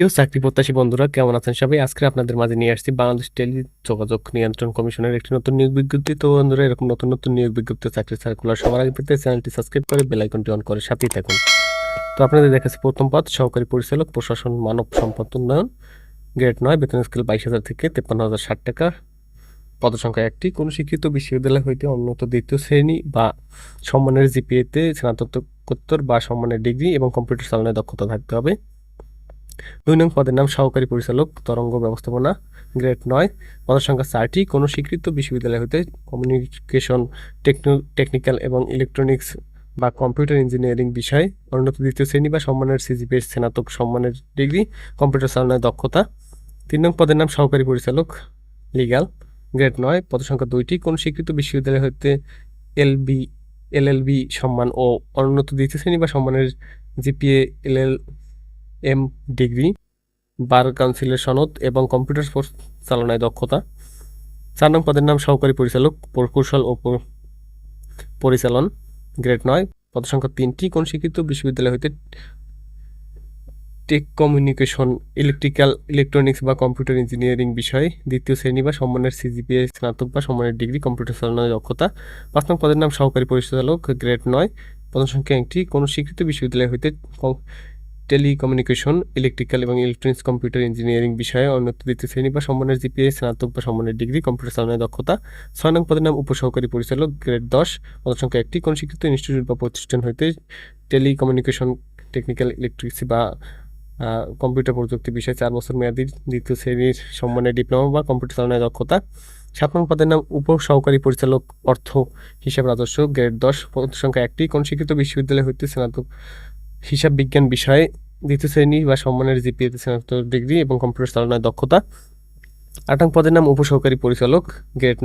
প্রিয় চাকরি প্রত্যাশী বন্ধুরা, কেমন আছেন সবাই? আজকে আপনাদের মাঝে নিয়ে আসছি বাংলাদেশ টেলি যোগাযোগ নিয়ন্ত্রণ কমিশনের একটি নতুন নিয়োগ বিজ্ঞপ্তি। তো বন্ধুরা, এরকম নতুন নতুন নিয়োগ বিজ্ঞপ্তি চাকরি সার্কুলার সবার আগে পেতে চ্যানেলটি সাবস্ক্রাইব করে বেল আইকনটি অন করে সাথেই থাকুন। তো আপনাদের দেখাচ্ছি প্রথম পদ, সহকারী পরিচালক, প্রশাসন, মানব সম্পদ উন্নয়ন গ্রেড নয়, বেতন স্কেল বাইশ হাজার থেকে তেপ্পান্ন হাজার ষাট টাকা। পদসংখ্যা একটি, কোনো শিক্ষিত বিশ্ববিদ্যালয় হইতে উন্নত দ্বিতীয় শ্রেণি বা সম্মানের জিপিএতে স্নাতকোত্তর বা সম্মানের ডিগ্রি এবং কম্পিউটার চালনায় দক্ষতা থাকতে হবে। দুই নং পদের নাম সহকারী পরিচালক, তরঙ্গ ব্যবস্থাপনা, গ্রেড নয়। পদের সংখ্যা চারটি। কোনো স্বীকৃত বিশ্ববিদ্যালয় হতে কমিউনিকেশন, টেকনো, টেকনিক্যাল এবং ইলেকট্রনিক্স বা কম্পিউটার ইঞ্জিনিয়ারিং বিষয়ে উন্নত দ্বিতীয় শ্রেণি বা সম্মানের সিজিপিএস স্নাতক সম্মানের ডিগ্রি, কম্পিউটার চালনায় দক্ষতা। তিন নং পদের নাম সহকারী পরিচালক লিগ্যাল গ্রেড নয়। পদ সংখ্যা দুইটি। কোন স্বীকৃত বিশ্ববিদ্যালয় হতে এলবি, এলএলবি সম্মান ও অনুন্নত দ্বিতীয় শ্রেণি বা সম্মানের GPA, LL M degree bar কাউন্সিলের সনদ এবং কম্পিউটার কোর্স চালনায় দক্ষতা। চার নং পদের নাম সহকারী পরিচালক, প্রকৌশল ও পরিচালন গ্রেড নয়। পদ সংখ্যা তিনটি। কোন স্বীকৃত বিশ্ববিদ্যালয় হইতে টেক কমিউনিকেশন ইলেকট্রিক্যাল ইলেকট্রনিক্স বা কম্পিউটার ইঞ্জিনিয়ারিং বিষয়ে দ্বিতীয় শ্রেণি বা সম্মানের সিজিপিএ স্নাতক বা সম্মানের ডিগ্রি কম্পিউটার চালনায় দক্ষতা। পাঁচ নং পদের নাম সহকারী পরিচালক গ্রেড নয়। পদ সংখ্যা একটি। কোন স্বীকৃত বিশ্ববিদ্যালয় হইতে টেলিকমিউনিকেশন, ইলেকট্রিক্যাল এবং ইলেকট্রনিক্স কম্পিউটার ইঞ্জিনিয়ারিং বিষয়ে উন্নত দ্বিতীয় শ্রেণি বা সম্মানের জিপিএ, স্নাতক বা সম্মানের ডিগ্রি, কম্পিউটার চালনায় দক্ষতা, ছয় নং পদের নাম উপসহকারী পরিচালক, গ্রেড দশ পদ সংখ্যা একটি, কোন স্বীকৃত ইনস্টিটিউট বা প্রতিষ্ঠান হইতে টেলিকমিউনিকেশন, টেকনিক্যাল ইলেকট্রিক্সি বা কম্পিউটার প্রযুক্তি বিষয়ে চার বছর মেয়াদী দ্বিতীয় শ্রেণির সম্মানের ডিপ্লোমা বা কম্পিউটার চালনায় দক্ষতা, সাত নং পদের নাম উপসহকারী পরিচালক অর্থ হিসাব রাজস্ব, গ্রেড দশ পদ সংখ্যা একটি, কোন স্বীকৃত বিশ্ববিদ্যালয় হইতে স্নাতক হিসাব বিজ্ঞান বিষয়ে দ্বিতীয় শ্রেণি বা সম্মানের জিপিএতে স্নাতক ডিগ্রি এবং কম্পিউটার চালনায় দক্ষতা। আট পদের নাম উপসহকারী পরিচালক, গ্রেড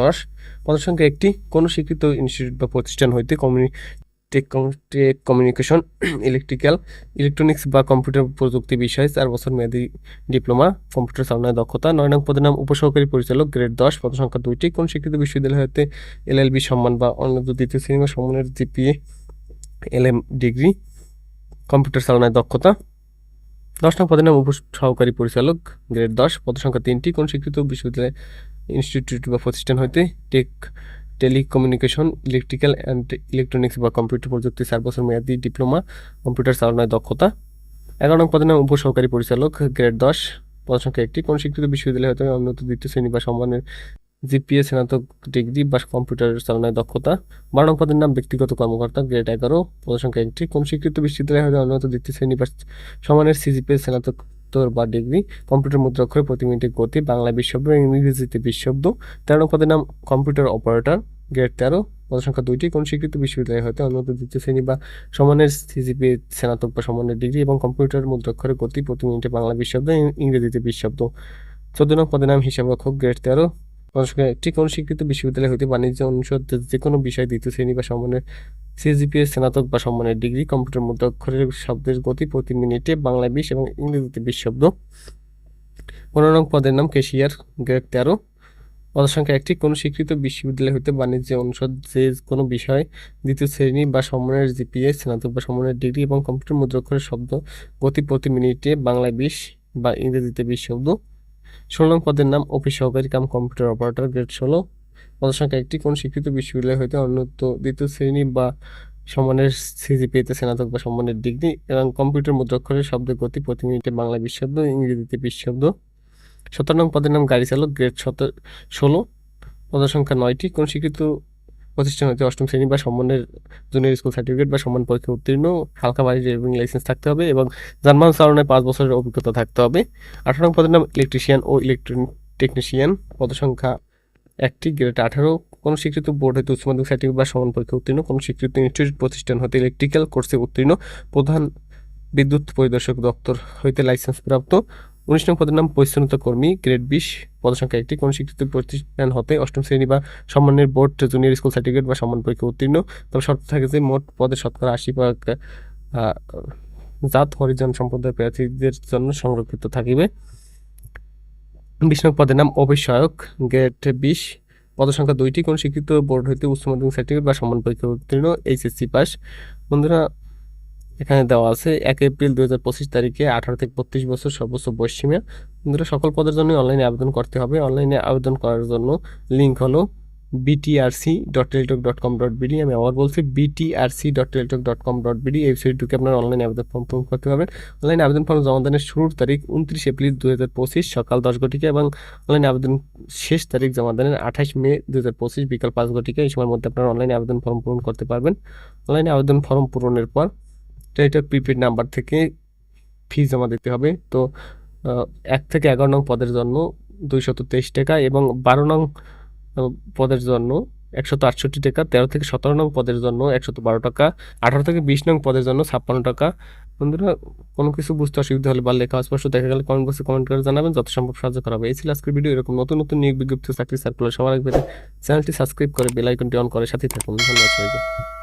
দশ। পদের সংখ্যা একটি কোনো স্বীকৃত ইনস্টিটিউট বা প্রতিষ্ঠান হইতে কমিউনি tech tech communication, electrical, electronics বা কম্পিউটার প্রযুক্তি বিষয়ে চার বছর মেয়াদী ডিপ্লোমা, কম্পিউটার চালনায় দক্ষতা। নয় নং পদের নাম উপসহকারী পরিচালক, গ্রেড দশ। পদ সংখ্যা দুইটি। কোন স্বীকৃত বিশ্ববিদ্যালয় হতে এলএলবি সম্মান বা অন্য দ্বিতীয় শ্রেণি বা সম্মানের জিপিএ এলএম ডিগ্রি। কম্পিউটার চালনায় দক্ষতা। দশ নং পদের নাম উপ সহকারী পরিচালক, গ্রেড দশ পদ সংখ্যা তিনটি, কোন স্বীকৃত বিশ্ববিদ্যালয় ইনস্টিটিউট বা প্রতিষ্ঠান হইতে tech, telecommunication, electrical and electronics বা কম্পিউটার প্রযুক্তি চার বছর মেয়াদী ডিপ্লোমা, কম্পিউটার চালনায় দক্ষতা। এগারো নং পদের নাম উপসহকারী পরিচালক, গ্রেড দশ পদ সংখ্যা একটি, কোন স্বীকৃত বিশ্ববিদ্যালয় হতে উন্নত দ্বিতীয় শ্রেণি বা সম্মানের জিপিএ স্নাতক ডিগ্রি বা কম্পিউটার চালনায় দক্ষতা বারো পদের নাম ব্যক্তিগত কর্মকর্তা, গ্রেড এগারো, পদ সংখ্যা একটি কোন স্বীকৃত বিশ্ববিদ্যালয় হতে উন্নত দ্বিতীয় শ্রেণি বা সমানের সিজিপিএ স্নাতকোত্তর বা ডিগ্রি, কম্পিউটার মুদ্রাক্ষরে প্রতি মিনিটে গতি, বাংলা বিশ এবং ইংরেজিতে বিশ শব্দ তেরো পদের নাম কম্পিউটার অপারেটর, গ্রেড তেরো পদসংখ্যা দুইটি কোন স্বীকৃত বিশ্ববিদ্যালয় হতে উন্নত দ্বিতীয় শ্রেণি বা সমানের সিজিপিএ স্নাতক বা সমানের ডিগ্রি এবং কম্পিউটার মুদ্রাক্ষরে গতি প্রতি মিনিটে বাংলা বিশ এবং ইংরেজিতে বিশ শব্দ চোদ্দ নং পদের নাম হিসাবরক্ষক, গ্রেড তেরো একটি কোন স্বীকৃত বিশ্ববিদ্যালয় হইতে বাণিজ্য অনুষদ যে কোনো বিষয় দ্বিতীয় শ্রেণি বা সম্মানের সিজিপিএ স্নাতক বা সম্মানের ডিগ্রি, কম্পিউটার মুদ্রাক্ষরের শব্দের গতি প্রতি মিনিটে বাংলা, বিশ এবং ইংরেজিতে বিশ শব্দ। পনেরো নং পদের নাম কেশিয়ার গ্রেড তেরো। পদের সংখ্যা একটি কোন স্বীকৃত বিশ্ববিদ্যালয় হইতে বাণিজ্য অনুষদ যে কোনো বিষয় দ্বিতীয় শ্রেণি বা সম্মানের জিপিএ, স্নাতক বা সম্মানের ডিগ্রি এবং কম্পিউটার মুদ্রাক্ষরের শব্দ গতি প্রতি মিনিটে বাংলায় বিশ বা ইংরেজিতে বিশ শব্দ। ষোলো নং পদের নাম অফিস সহকারী কাম কম্পিউটার অপারেটর গ্রেড ষোলো। পদসংখ্যা সংখ্যা একটি। কোন শিক্ষিত বিশ্ববিদ্যালয় হইতে অন্যত দ্বিতীয় শ্রেণি বা সম্মানের সিজিপিএতে স্নাতক বা সম্মানের ডিগ্রি এবং কম্পিউটার মুদ্রাক্ষরের শব্দ গতি প্রতি মিনিটে বাংলা বিশ্বব্দ ইংরেজিতে বিশ্বব্দ সতেরো নং পদের নাম গাড়ি চালক, গ্রেড সতেরো ষোলো। পদসংখ্যা সংখ্যা নয়টি। কোন স্বীকৃত প্রতিষ্ঠান হতে অষ্টম শ্রেণি বা সম্মানের জুনিয়র স্কুল সার্টিফিকেট বা সম্মান পরীক্ষা উত্তীর্ণ, হালকা বাড়ি ড্রাইভিং লাইসেন্স থাকতে হবে এবং যানবাহন চালনায় পাঁচ বছরের অভিজ্ঞতা থাকতে হবে। আঠারো নং পদের নাম ইলেকট্রিশিয়ান ও ইলেকট্রনিক টেকনিশিয়ান। পদ সংখ্যা একটি, গ্রেড আঠারো। কোনো স্বীকৃত বোর্ড হতে উচ্চ মাধ্যমিক সার্টিফিকেট বা সমান পরীক্ষা উত্তীর্ণ, কোনো স্বীকৃত ইনস্টিটিউট প্রতিষ্ঠান হতে ইলেকট্রিক্যাল কোর্সে উত্তীর্ণ। প্রধান বিদ্যুৎ পরিদর্শক দপ্তর হইতে লাইসেন্স প্রাপ্ত। উনিশ নং পদের নাম পরিচ্ছন্নতা কর্মী গ্রেড বিশ পদ সংখ্যা একটি। কোন স্বীকৃত প্রতিষ্ঠান হতে অষ্টম শ্রেণি বা সম্মানের বোর্ড, জুনিয়র স্কুল সার্টিফিকেট বা সম্মান পরীক্ষা উত্তীর্ণ। তবে শর্ত থাকে যে মোট পদের শতকরা আশি ভাগ জাত, হরিজন, সম্প্রদায়, প্রার্থীদের জন্য সংরক্ষিত থাকিবে। বিশ নং পদের নাম সহায়ক গ্রেড বিশ পদসংখ্যা দুইটি। কোন স্বীকৃত বোর্ড হইতে উচ্চ মাধ্যমিক সার্টিফিকেট বা সম্মান পরীক্ষা উত্তীর্ণ, এইচএসসি পাস। বন্ধুরা এখানে দেওয়া আছে, এক এপ্রিল দু হাজার পঁচিশ তারিখে আঠারো থেকে বত্রিশ বছর সর্বোচ্চ বয়স সীমা। বন্ধুরা, সকল পদের জন্য অনলাইনে আবেদন করতে হবে। অনলাইনে আবেদন করার জন্য লিঙ্ক হলো BTRC dot Teletalk dot com dot BD আমি আবার বলছি BTRC dot Teletalk dot com dot BD এই ওয়েবসাইট ঢুকে আপনার অনলাইনে আবেদন ফর্ম পূরণ করতে পারবেন অনলাইনে আবেদন ফর্ম জমা দানের শুরুর তারিখ উনত্রিশ এপ্রিল দু হাজার পঁচিশ, সকাল দশ ঘটিকা এবং অনলাইনে আবেদন শেষ তারিখ জমা দানের আঠাশ মে দু হাজার পঁচিশ বিকাল পাঁচ ঘটিকা। এই সময়ের মধ্যে আপনার অনলাইনে আবেদন ফর্ম পূরণ করতে পারবেন। অনলাইনে আবেদন ফর্ম পূরণের পর টেলিটক প্রিপেড নাম্বার থেকে ফি জমা দিতে হবে। তো এক থেকে এগারো নং পদের জন্য দুইশত তেইশ টাকা এবং বারো নং পদের জন্য একশত আটষট্টি টাকা, তেরো থেকে সতেরো নং পদের জন্য একশত বারো টাকা, আঠারো থেকে বিশ নং পদের জন্য ছাপ্পান্ন টাকা। বন্ধুরা, কোনো কিছু বুঝতে অসুবিধা হলে বা লেখা স্পষ্ট দেখা গেলে কমেন্ট বক্সে কমেন্ট করে জানাবেন, যত সম্ভব সাহায্য করা হবে। এই ছিল আজকের ভিডিও এরকম নতুন নতুন নিয়োগ বিজ্ঞপ্তি চাকরি সার্কুলার সবার আগে চ্যানেলটি সাবস্ক্রাইব করে বেল আইকনটি অন করে সাথে থাকুন। ধন্যবাদ